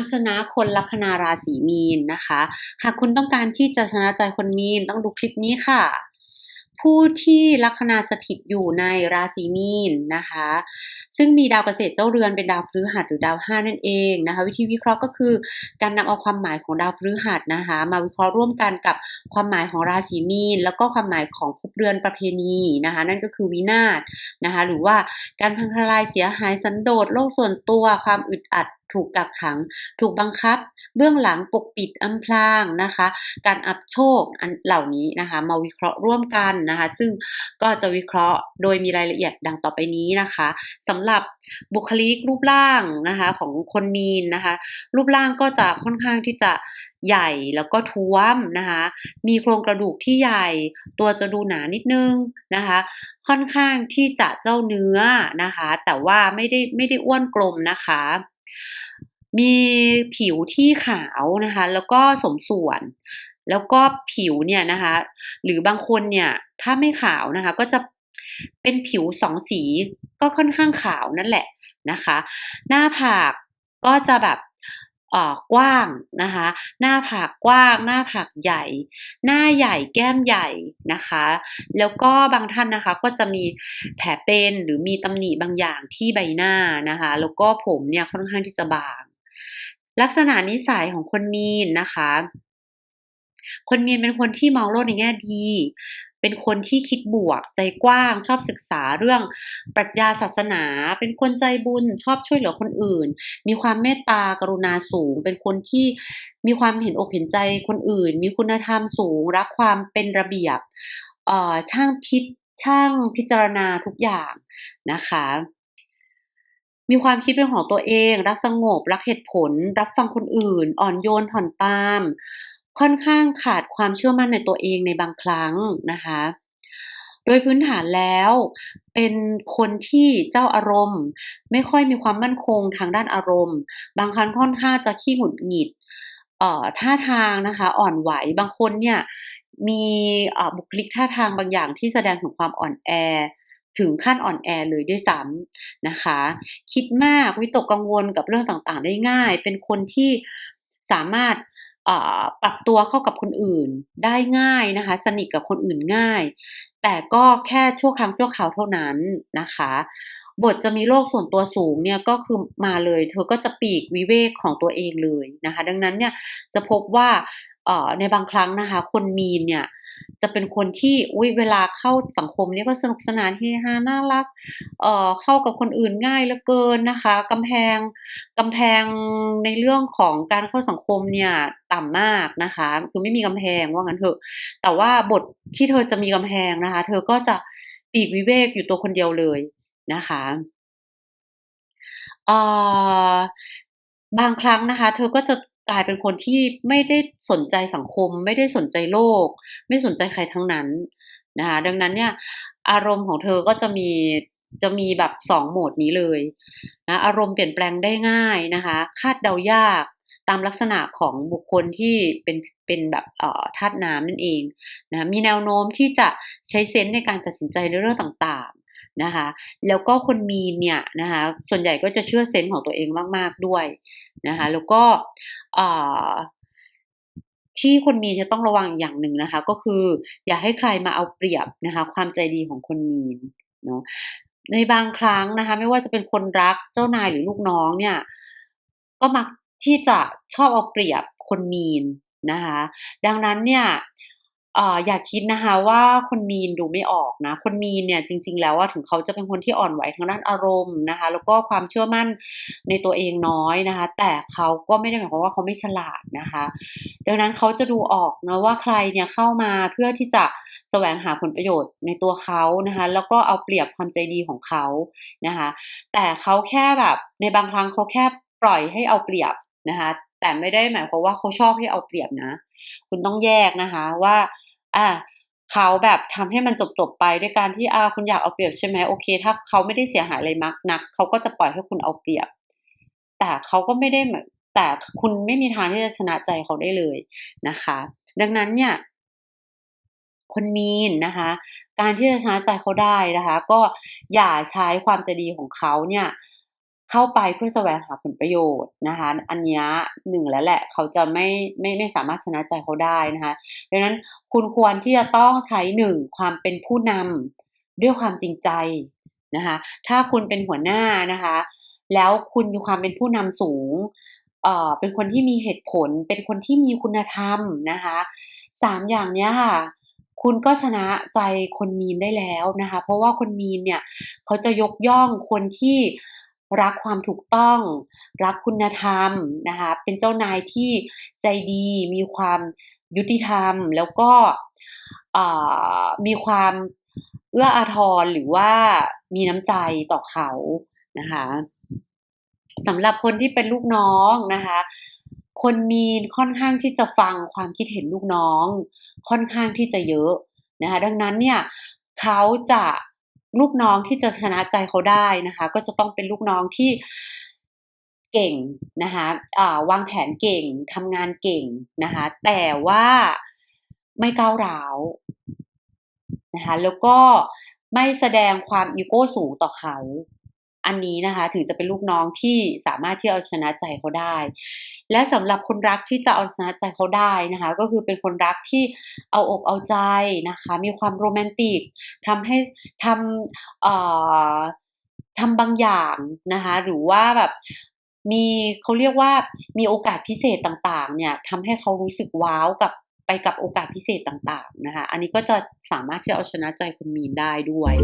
างชนะคนลัคนาราศีมีนนะคะ หากคุณต้องการที่จะชนะใจคนมีนต้องดูคลิปนี้ค่ะ ผู้ที่ลัคนาสถิตอยู่ในราศีมีนนะคะ ซึ่งมีดาวเกษตรเจ้าเรือนเป็นดาวพฤหัสหรือดาวห้านั่นเองนะคะ วิธีวิเคราะห์ก็คือการนำเอาความหมายของดาวพฤหัสนะคะ มาวิเคราะห์ร่วมกันกับความหมายของราศีมีน แล้วก็ความหมายของภพเรือนประเพณีนะคะ นั่นก็คือวินาศนะคะ หรือว่าการพังทลายเสียหายสันโดษโลกส่วนตัวความอึดอัด ถูกกักขัง ถูกบังคับ เบื้องหลังปกปิดอำพรางนะคะ การอับโชคอันเหล่านี้นะคะ มาวิเคราะห์ร่วมกันนะคะ ซึ่งก็จะวิเคราะห์โดยมีรายละเอียดดังต่อไปนี้นะคะสำหรับบุคลิกรูปร่างนะคะของคนมีนนะคะ รูปร่างก็จะค่อนข้างที่จะใหญ่แล้วก็ท้วมนะคะ มีโครงกระดูกที่ใหญ่ ตัวจะดูหนานิดนึงนะคะ ค่อนข้างที่จะเจ้าเนื้อนะคะ แต่ว่าไม่ได้ไม่ได้อ้วนกลมนะคะ มีผิวที่ขาวนะคะ แล้วก็สมส่วน แล้วก็ผิวเนี่ยนะคะ หรือบางคนเนี่ยถ้าไม่ขาวนะคะ ก็จะเป็นผิวสองสีก็ค่อนข้างขาวนั่นแหละนะคะ หน้าผากก็จะแบบ กกว้างนะคะ หน้าผากกว้าง หน้าผากใหญ่ หน้าใหญ่แก้มใหญ่นะคะ แล้วก็บางท่านนะคะก็จะมีแผลเป็นหรือมีตำหนิบางอย่างที่ใบหน้านะคะ แล้วก็ผมเนี่ยค่อนข้างที่จะบาง ลักษณะนิสัยของคนมีนนะคะ คนมีนเป็นคนที่มองโลกในแง่ดี เป็นคนที่คิดบวก ใจกว้าง ชอบศึกษาเรื่องปรัชญาศาสนา เป็นคนใจบุญ ชอบช่วยเหลือคนอื่น มีความเมตตากรุณาสูง เป็นคนที่มีความเห็นอกเห็นใจคนอื่น มีคุณธรรมสูง รักความเป็นระเบียบช่างพิช่างพิจารณาทุกอย่างนะคะ มีความคิดเป็นของตัวเอง รักสงบ รักเหตุผล รับฟังคนอื่น อ่อนโยนผ่อนตาม ค่อนข้างขาดความเชื่อมั่นในตัวเองในบางครั้งนะคะ โดยพื้นฐานแล้วเป็นคนที่เจ้าอารมณ์ ไม่ค่อยมีความมั่นคงทางด้านอารมณ์ บางครั้งค่อนข้างจะขี้หงุดหงิดท่าทางนะคะอ่อนไหวบางคนเนี่ยมีบุคลิกท่าทางบางอย่างที่แสดงถึงความอ่อนแอ ถึงขั้นอ่อนแอเลยด้วยซ้ำนะคะ คิดมากวิตกกังวลกับเรื่องต่างๆ ได้ง่าย เป็นคนที่สามารถ ปรับตัวเข้ากับคนอื่นได้ง่ายนะคะ สนิทกับคนอื่นง่าย แต่ก็แค่ชั่วครั้งชั่วคราวเท่านั้นนะคะ บทจะมีโรคส่วนตัวสูงเนี่ยก็คือมาเลย เธอก็จะปีกวิเวกของตัวเองเลยนะคะ ดังนั้นเนี่ยจะพบว่าในบางครั้งนะคะ คนมีนเนี่ย จะเป็นคนที่อุ้ยเวลาเข้าสังคมนี่ก็สนุกสนานเฮฮาน่ารักเอ่อเข้ากับคนอื่นง่ายเหลือเกินนะคะกำแพงกำแพงในเรื่องของการเข้าสังคมเนี่ยต่ำมากนะคะ คือไม่มีกำแพงว่างั้นเถอะ แต่ว่าบทที่เธอจะมีกำแพงนะคะ เธอก็จะปีกวิเวกอยู่ตัวคนเดียวเลยนะคะเอ่อบางครั้งนะคะ เธอก็จะ กลายเป็นคนที่ไม่ได้สนใจสังคม ไม่ได้สนใจโลก ไม่สนใจใครทั้งนั้นนะคะดังนั้นเนี่ยอารมณ์ของเธอก็จะมีจะมีแบบสองโหมดนี้เลยนะอารมณ์เปลี่ยนแปลงได้ง่ายนะคะ คาดเดายากตามลักษณะของบุคคลที่เป็นเป็นแบบเอ่อธาตุน้ำนั่นเองนะมีแนวโน้มที่จะใช้เซนส์ในการตัดสินใจในเรื่องต่าง นะคะ แล้วก็คนมีเนี่ยนะคะส่วนใหญ่ก็จะเชื่อเซนส์ของตัวเองมาก ๆด้วยนะคะ แล้วก็ที่คนมีจะต้องระวังอย่างหนึ่งนะคะ ก็คือ อย่าให้ใครมาเอาเปรียบนะคะ ความใจดีของคนมีนเนาะในบางครั้งนะคะ ไม่ว่าจะเป็นคนรักเจ้านายหรือลูกน้องเนี่ย ก็มักที่จะชอบเอาเปรียบคนมีนนะคะ ดังนั้นเนี่ย อย่าคิดนะคะว่าคนมีนดูไม่ออกนะ คนมีนเนี่ยจริง ๆ แล้วว่าถึงเขาจะเป็นคนที่อ่อนไหวทางด้านอารมณ์นะคะ แล้วก็ความเชื่อมั่นในตัวเองน้อยนะคะ แต่เขาก็ไม่ได้หมายความว่าเขาไม่ฉลาดนะคะ ดังนั้นเขาจะดูออกนะว่าใครเนี่ยเข้ามาเพื่อที่จะแสวงหาผลประโยชน์ในตัวเขานะคะ แล้วก็เอาเปรียบความใจดีของเขานะคะ แต่เขาแค่แบบในบางครั้งเขาแค่ปล่อยให้เอาเปรียบนะคะ แต่ไม่ได้หมายความว่าเขาชอบให้เอาเปรียบนะ คุณต้องแยกนะคะว่า อ่าเขาแบบทำให้มันจบๆไปด้วยการที่อ่าคุณอยากเอาเปรียบใช่ไหมโอเค ถ้าเขาไม่ได้เสียหายอะไรมากนักเขาก็จะปล่อยให้คุณเอาเปรียบ แต่เขาก็ไม่ได้แต่คุณไม่มีทางที่จะชนะใจเขาได้เลยนะคะ ดังนั้นเนี่ยคนมีนนะคะ การที่จะชนะใจเขาได้นะคะ ก็อย่าใช้ความใจดีของเขาเนี่ย เข้าไปเพื่อแสวงหาผลประโยชน์นะคะ อันนี้หนึ่งแล้วแหละเขาจะไม่ไม่ไม่สามารถชนะใจเขาได้นะคะดังนั้นคุณควรที่จะต้องใช้หนึ่งความเป็นผู้นำด้วยความจริงใจนะคะ ถ้าคุณเป็นหัวหน้านะคะ แล้วคุณมีความเป็นผู้นำสูงเอ่อเป็นคนที่มีเหตุผล เป็นคนที่มีคุณธรรมนะคะสามอย่างเนี้ยค่ะคุณก็ชนะใจคนมีนได้แล้วนะคะ เพราะว่าคนมีนเนี่ยเขาจะยกย่องคนที่ รักความถูกต้อง รักคุณธรรมนะคะเป็นเจ้านายที่ใจดีมีความยุติธรรม แล้วก็มีความเอื้ออาทรหรือว่ามีน้ำใจต่อเขานะคะสำหรับคนที่เป็นลูกน้องนะคะ คนมีค่อนข้างที่จะฟังความคิดเห็นลูกน้อง ค่อนข้างที่จะเยอะนะคะดังนั้นเนี่ยเขาจะ ลูกน้องที่จะชนะใจเขาได้นะคะ ก็จะต้องเป็นลูกน้องที่เก่งนะคะะวางแผนเก่งทำงานเก่งนะคะ แต่ว่าไม่ก้าวร้าวนะคะ แล้วก็ไม่แสดงความอีโก้สูงต่อเขา อันนี้นะคะถึงจะเป็นลูกน้องที่สามารถที่เอาชนะใจเขาได้ และสำหรับคนรักที่จะเอาชนะใจเขาได้นะคะ ก็คือเป็นคนรักที่เอาอกเอาใจนะคะ มีความโรแมนติกทำให้ทำเอ่อทำบางอย่างนะคะ หรือว่าแบบมีเขาเรียกว่ามีโอกาสพิเศษต่างๆ เนี่ยทำให้เขารู้สึกว้าวกับไปกับโอกาสพิเศษต่างๆนะคะ อันนี้ก็จะสามารถที่จะเอาชนะใจคนมีนได้ด้วย